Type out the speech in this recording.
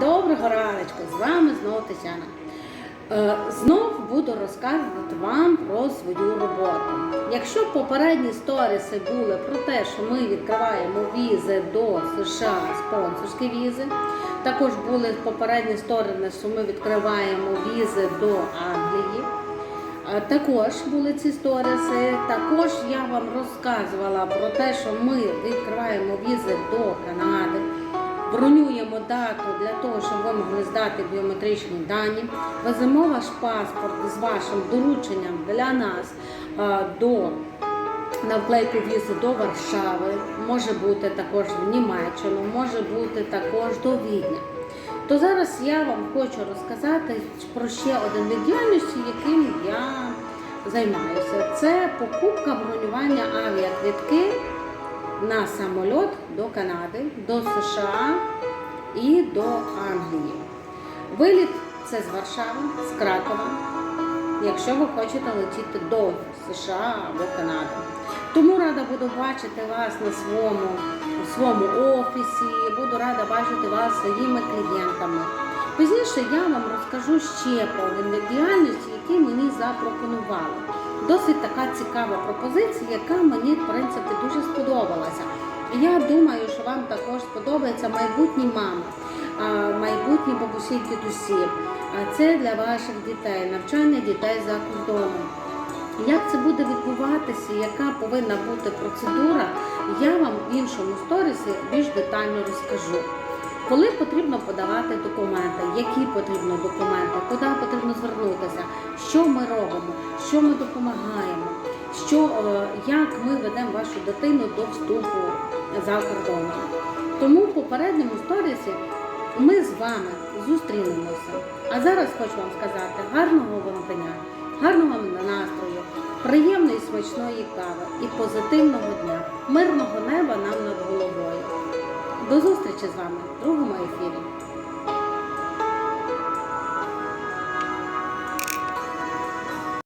Доброго раночку! З вами знову Тетяна. Е, Знов буду розказувати вам про свою роботу. Якщо попередні сторіси були про те, що ми відкриваємо візи до США, спонсорські візи, також були попередні сторони, що ми відкриваємо візи до Англії. Е, Також були ці сторіси. Також я вам розказувала про те, що ми відкриваємо візи до Канади, бронюємо дату для того, щоб ви могли здати біометричні дані. Веземо ваш паспорт з вашим дорученням для нас е, до на вклейку візи до Варшави, може бути також в Німеччину, може бути також до Відня. То зараз я вам хочу розказати про ще один вид діяльності, яким я займаюся. Це покупка бронювання авіаквитки на самоліт до Канади, до США і до Англії. Виліт це з Варшави, з Кракова, якщо ви хочете летіти до США або Канади. Тому рада буду бачити вас на своєму, своєму офісі, буду рада бачити вас своїми клієнтами. Пізніше я вам розкажу ще про один вид діяльності, який мені запропонували. Досить така цікава пропозиція, яка мені в принципі дуже сподобалася. І Я думаю, що вам також сподобається майбутні мами, майбутні бабусі й дідусі. Це для ваших дітей, навчання дітей за кордоном. Як це буде відбуватися, яка повинна бути процедура, я вам в іншому сторісі більш детально розкажу. Коли потрібно подавати документи, які потрібно документи, куди потрібно звернутися, що ми робимо, що ми допомагаємо, що, е, як ми ведемо вашу дитину до вступу за кордоном. Тому в попередньому сторісі ми з вами зустрінемося. А зараз хочу вам сказати гарного вам дня, гарного настрою, приємної смачної кави і позитивного дня, мирного неба нам над головою. До зустрічі з вами в другому ефірі.